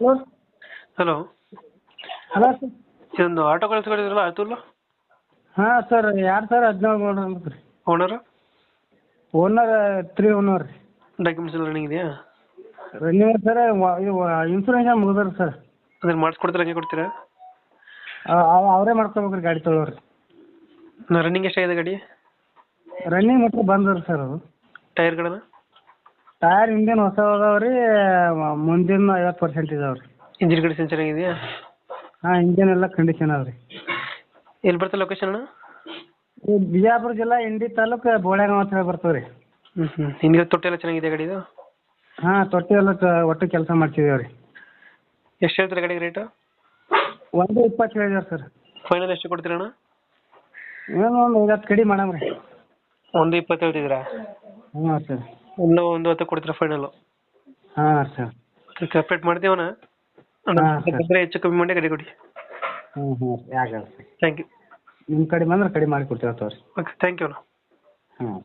Hello? Hello. Hello sir. ಇದೊಂದು auto ಕಳಿಸ್ಕೊಂಡಿದ್ರಲ್ಲ ಅತುಲ್? ಹಾಂ ಸರ್ ಯಾರು ಸರ್ ಹದಿನೇಳು ಅಂತ ರೀ ಓನರ್ ಓನರ್ ತ್ರೀ ಓನರ್ ರೀ ಡಾಕ್ಯುಮೆಂಟ್ಸ್ ಎಲ್ಲ ರನ್ನಿಂಗ್ ಇದೆಯಾ? ರನ್ನಿಂಗ್ ಸರ್ ಇನ್ಸೂರೆನ್ಸ್ ಮುಗಿದ್ರೆ ಸರ್? ಅದನ್ನ ಮಾಡಿಸ್ಕೊಡ್ತೀರಾ ಹಂಗೆ ಕೊಡ್ತೀರಾ? ಅವರೇ ಮಾಡ್ಕೋಬೇಕ್ರಿ ಗಾಡಿ ತೊಗೊಳೋರಿ. ರನ್ನಿಂಗ್ ಎಷ್ಟಾಗಿದೆ ಗಾಡಿ? ರನ್ನಿಂಗ್ ಮಾತ್ರ ಬಂದವ್ರಿ ಸರ್ ಅದು. ಟೈರ್ಗಳನ್ನ ಟೈರ್ ಹಿಂದಿನ ಹೊಸ ಅದಾವೆ ರೀ ಮುಂದಿನ ಐವತ್ತು ಪರ್ಸೆಂಟ್ ಇದಾವೆ ರೀ ಇಂಜಿನ್ ಕಂಡೀಷನ್ ಚೆನ್ನಾಗಿದೆಯಾ ಹಾಂ ಇಂಜಿನ್ ಎಲ್ಲ ಕಂಡೀಷನ್ ಅದ ರೀ ಎಲ್ಲಿ ಬರ್ತದೆ ಲೊಕೇಶನ್ ಅಣ್ಣ? ಈ ಬಿಜಾಪುರ ಜಿಲ್ಲಾ ಇಂಡಿ ತಾಲೂಕು ಬೋಳ್ಯಾಗಾಂವ್ ಅಂತ ಹೇಳಿ ಹ್ಮ್ ರೀ ಹ್ಞೂ ಹ್ಞೂ ಹಿಂಗೆ ತೊಟ್ಟಿ ಎಲ್ಲ ಚೆನ್ನಾಗಿದೆ ಗಾಡಿದು ಹಾಂ ತೊಟ್ಟಿ ಎಲ್ಲ ಕ- ಒಟ್ಟು ಕೆಲಸ ಮಾಡ್ತಿದ್ದೇವೆ ರೀ ಎಷ್ಟು ಹೇಳ್ತೀರಾ ಗಾಡಿಗೆ ರೇಟು ಒಂದು ಇಪ್ಪತ್ತು ಹೇಳಿದಾರ ಸರ್. ಫೈನಲ್ ಎಷ್ಟು ಕೊಡ್ತೀರ ಅಣ್ಣ? ಏನೋ ಒಂದು ಐವತ್ತು ಕಡಿಮೆ ಮಾಡಮ್ ರೀ ಒಂದು ಇಪ್ಪತ್ತು ಹೇಳ್ತಿದ್ದೀರಾ? ಹ್ಞೂ ಸರ್. ಒಂದು ಒಂದು ಹೊತ್ತು ಕೊಡ್ತೀರಾ ಫೈನಲ್ ಹಾ ಸರ್ ಕಂಪ್ಲೀಟ್ ಮಾಡ್ತೀವಣ್ಣ ಹಾ, ಸರ್. ಅಂದ್ರೆ ಹೆಚ್ಚು ಕಮ್ಮಿ ಮಾಡಿ ಗಾಡಿ ಕೊಡಿ. ಹ್ಞೂ ಹ್ಞೂ ಆಗಲ್ಲ ಸರ್ ಥ್ಯಾಂಕ್ ಯು ನಿಮ್ಮ ಕಡೆ ಬಂದ್ರೆ ಕಡಿಮೆ ಮಾಡಿ ಕೊಡ್ತೇವೆ ತಗೋರಿ ಓಕೆ ಥ್ಯಾಂಕ್ ಯು ಅಣ್ಣ. ಹಾಂ